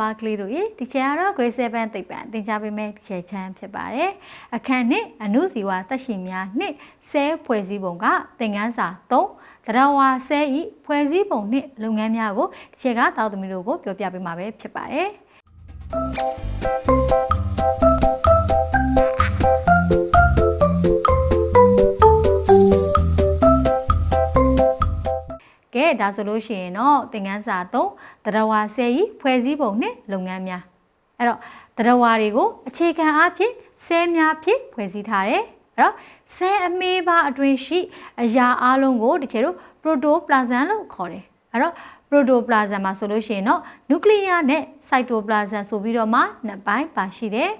ပါကလေးတို့ရေဒီချယ်ကတော့ grade 7သိပ္ပံသင်ကြားပေးမယ့်ဒီချယ်ချမ်းဖြစ်ပါတယ်အခန်းနှစ်အနုဇီဝသက်ရှိများနှစ်ဆဲဖွဲ့စည်းပုံကသင်ခန်းစာ3တရားဝါဆဲဤဖွဲ့စည်းပုံနှစ်လုပ်ငန်းများကိုဒီချယ်ကတောက်သမီးတို့ကိုပြောပြပေးမှာပဲဖြစ်ပါတယ် ကဲဒါဆိုလို့ရှိရင်တော့သင်ခန်းစာ3တရားဝါဆဲဤဖွဲ့စည်းပုံနှစ်လုပ်ငန်းများအဲ့တော့တရားဝါတွေကိုအခြေခံအားဖြင့်ဆဲများဖြင့်ဖွဲ့စည်းထားတယ်အဲ့တော့ဆဲအမေးပါအတွင်းရှိအရာအလုံးကိုတကယ်လို့ protoplasm လို့ခေါ်တယ်အဲ့တော့ protoplasm မှာဆိုလို့ရှိရင်တော့ nuclear နဲ့ cytoplasm ဆိုပြီးတော့မှနှစ်ပိုင်းပါရှိတယ်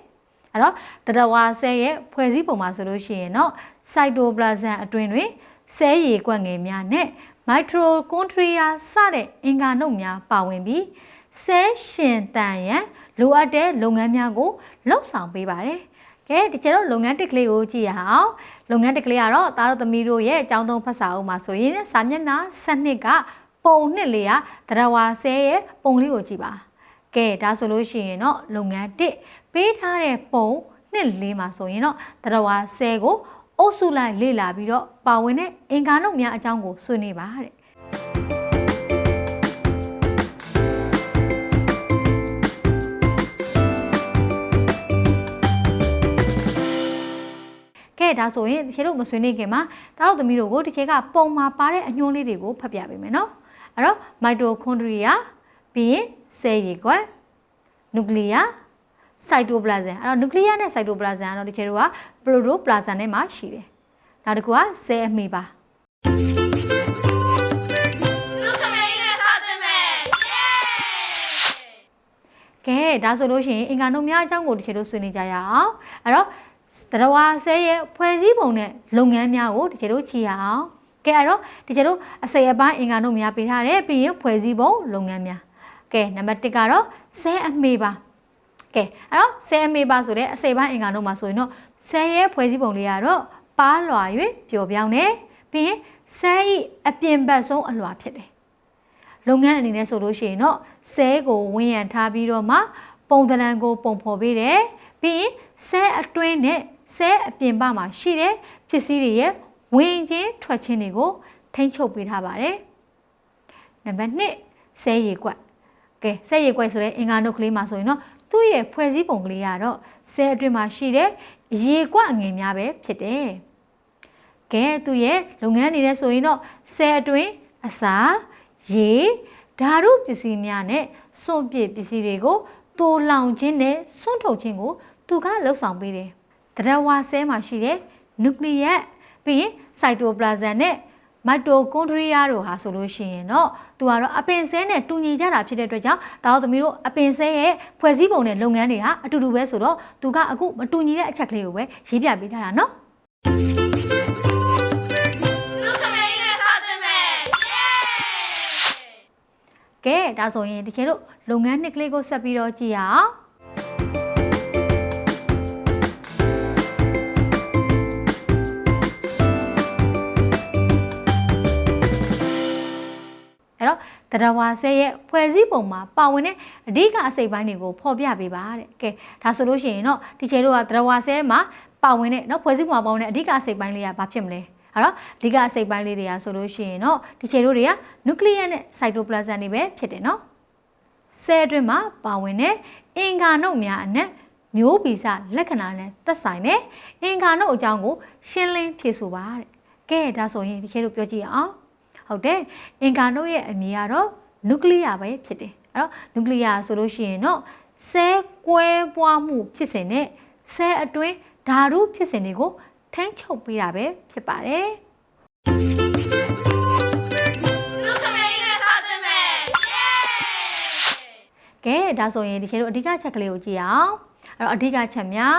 အဲ့တော့တရဝါဆဲရဲ့ဖွဲ့စည်းပုံမှာဆိုလို့ရှိရင်တော့ cytoplasm အတွင်းတွင်ဆဲရည်ကွက်ငယ်များနဲ့ mitochondria စတဲ့အင်္ဂါနှုတ်များပါဝင်ပြီးဆဲရှင်တန်ရန်လိုအပ်တဲ့လုပ်ငန်းများကိုလှုပ်ဆောင်ပေးပါတယ်။ကဲဒီကျတော့လုပ်ငန်းတစ်ကလေးကိုကြည့်ရအောင်။လုပ်ငန်းတစ်ကလေးကတော့သားတို့သမီးတို့ရဲ့အကြောင်းသုံးဖတ်စာအုပ်မှာဆိုရင်စာမျက်နှာ7ကပုံနှစ်လေးကတရဝါဆဲရဲ့ပုံလေးကိုကြည့်ပါ။ကဲဒါဆိုလို့ရှိရင်တော့လုပ်ငန်းတစ်ပေးထားတဲ့ပုံနှစ်လေးမှာဆိုရင်တော့တရဝါဆဲကို အုပ်စုလိုက်လေ့လာပြီးတော့ပါဝင်တဲ့အင်္ဂါနှုတ်များအကြောင်းကိုဆွေးနွေးပါတဲ့ကဲဒါဆိုရင်တချေတို့မဆွေးနွေးခင်မှာတားတို့သမီးတို့ကိုတချေကပုံမှာပါတဲ့အညွှန်းလေးတွေကိုဖတ်ပြပေးမယ်နော်အဲ့တော့မိုက်တိုခွန်ဒရီယာပြီးရင်ဆဲရည်ကွက်နျူ cytoplasm အဲ့တော့ nucleus နဲ့ cytoplasm ကတော့ဒီချေတို့က protoplasm နဲ့မှရှိတယ်နောက်တစ်ခုက cell အမေပါကဲဒါဆိုလို့ရှိရင်အင်္ဂါနှုတ်များအကြောင်းကိုတစ်ချက်လို့ဆွေးနွေးကြရအောင်အဲ့တော့တရဝါဆဲရဲ့ဖွဲ့စည်းပုံနဲ့လုပ်ငန်းများကိုတစ်ချက်လို့ကြည့်ရအောင်ကဲအဲ့တော့တစ်ချက်လို့အစရပိုင်းအင်္ဂါနှုတ်များပေးထားတယ်ပြီးရင်ဖွဲ့စည်းပုံလုပ်ငန်းများကဲနံပါတ်1ကတော့ဆဲအမေပါ ကဲအဲ့တော့ဆဲအမေပါဆိုတဲ့အစိပ်ပိုင်းအင်္ဂါနှုတ်မှာဆိုရင်တော့ဆဲရဲ့ဖွဲ့စည်းပုံလေးကတော့ပါလွာ၍ပျော်ပြောင်းတယ်ပြီးရင်ဆဲဤအပြင်ဘက်ဆုံးအလွာဖြစ်တယ်လုပ်ငန်းအနေနဲ့ဆိုလို့ရှိရင်တော့ဆဲကိုဝင်းရံထားပြီးတော့မှပုံသဏ္ဍာန်ကိုပုံဖော်ပေးတယ်ပြီးရင်ဆဲအတွင်းနဲ့ဆဲအပြင်ဘက်မှာရှိတဲ့ပစ္စည်းတွေရဲ့ဝင်ချင်းထွက်ချင်းတွေကိုထိန်းချုပ်ပေးထားပါတယ်နံပါတ်1ဆဲရေကွက်ကဲဆဲရေကွက်ဆိုတဲ့အင်္ဂါနှုတ်ကလေးမှာဆိုရင်တော့ သူ့ရဲ့ဖွဲ့စည်းပုံကလေးကတော့ဆဲအတွင်းမှာရှိတဲ့ရေကွက်အငယ်များပဲဖြစ်တယ်ကဲသူ့ရဲ့လုပ်ငန်းအနေနဲ့ဆိုရင်တော့ဆဲအတွင်းအစာရေဓာတုပစ္စည်းများနဲ့စွန့်ပစ်ပစ္စည်းတွေကိုတိုးလောင်ခြင်းနဲ့စွန့်ထုတ်ခြင်းကိုသူကလှုပ်ဆောင်ပေးတယ်။တရဝါဆဲမှာရှိတဲ့နျူကလ িয়ার ပြီးရင်စိုက်တိုပလာဇမ်နဲ့ မိုက်တိုကွန်ဒရီယာတို့ဟာဆိုလို့ရှိရင်တော့သူကတော့အပင်ဆဲနဲ့တူညီကြတာဖြစ်တဲ့အတွက်ကြောင့်ဒါတော့သမီးတို့အပင်ဆဲရဲ့ဖွဲ့စည်းပုံနဲ့လုပ်ငန်းတွေဟာအတူတူပဲဆိုတော့သူကအခုမတူညီတဲ့အချက်ကလေးကိုပဲရေးပြပေးထားတာနော်လူခမေးနဲ့စားခြင်းပဲကဲဒါဆိုရင်တကယ်လို့လုပ်ငန်းနှစ်ကလေးကိုဆက်ပြီးတော့ကြည့်ရအောင် အဲ့တော့တရဝါဆဲရဲ့ဖွဲ့စည်းပုံမှာပါဝင်တဲ့အဓိကအစိပ်ပိုင်းတွေကိုဖော်ပြပေးပါတဲ့ကဲဒါဆိုလို့ရှိရင်တော့ဒီချေတို့ကတရဝါဆဲမှာပါဝင်တဲ့เนาะဖွဲ့စည်းပုံမှာပါဝင်တဲ့အဓိကအစိပ်ပိုင်းလေးကဘာဖြစ်မလဲအဲ့တော့အဓိကအစိပ်ပိုင်းလေးတွေကဆိုလို့ရှိရင်တော့ဒီချေတို့တွေကနျူကလ িয়ার နဲ့စိုက်တိုပလာဇမ်တွေပဲဖြစ်တယ်เนาะဆဲအတွင်းမှာပါဝင်တဲ့အင်္ဂါနှုတ်များအနက်မျိုးဗီဇလက္ခဏာနဲ့သက်ဆိုင်တဲ့အင်္ဂါနှုတ်အကြောင်းကိုရှင်းလင်းဖြေဆိုပါတဲ့ကဲဒါဆိုရင်ဒီချေတို့ပြောကြည့်ရအောင် ဟုတ်တယ်အင်္ဂါနှုတ်ရဲ့အမည်ကတော့နျူကလ িয়ার ပဲဖြစ်တယ်အဲ့တော့နျူကလ িয়ার ဆိုလို့ရှိရင်တော့ဆဲကွဲပွားမှုဖြစ်စဉ်နဲ့ဆဲအတွင်းဓာတုဖြစ်စဉ်တွေကိုထိန်းချုပ်ပေးတာပဲဖြစ်ပါတယ် လူခမေးနဲ့စားခြင်းပဲ ကဲဒါဆိုရင်ဒီချိန်တို့အဓိကချက်ကလေးကိုကြည့်အောင်အဲ့တော့အဓိကချက်များ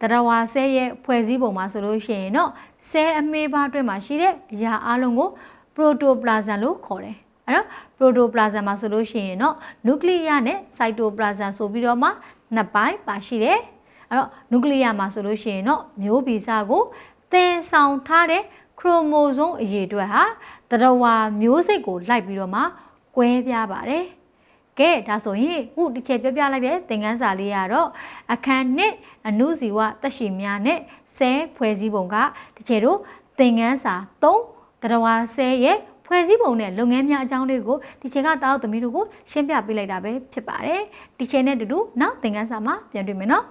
တရဝါဆဲရဲ့ဖွဲ့စည်းပုံမှာဆိုလို့ရှိရင်တော့ဆဲအမေးပါအတွင်းမှာရှိတဲ့အရာအလုံးကို protoplasm လို့ခေါ်တယ်အဲ့တော့ protoplasm မှာဆိုလို့ရှိရင်တော့ nuclear နဲ့ cytoplasm ဆိုပြီးတော့မှနှစ်ပိုင်းပါရှိတယ်အဲ့တော့ nuclear မှာဆိုလို့ရှိရင်တော့မျိုးဗီဇကိုသင်ဆောင်ထားတဲ့ chromosome အရေအတွက်ဟာတရဝါမျိုးစိတ်ကိုလိုက်ပြီးတော့မှကွဲပြားပါတယ်ကကဲဒါဆိုရင်ခုဒီချက်ပြောပြလိုက်တဲ့သင်ခန်းစာလေးကတော့အခန်းနှစ်အနုဇီဝတက်ရှိများနဲ့ဆဲဖွဲ့စည်းပုံကဒီချက်တို့သင်ခန်းစာ3 တရဝါဆဲရဲ့ဖွဲ့စည်းပုံနဲ့လုပ်ငန်းများအကြောင်းလေးကိုဒီချက်ကတားသမီးတို့ကိုရှင်းပြပေးလိုက်တာပဲဖြစ်ပါတယ်ဒီချက်နဲ့အတူတူနောက်သင်ခန်းစာမှာပြန်တွေ့မယ်နော်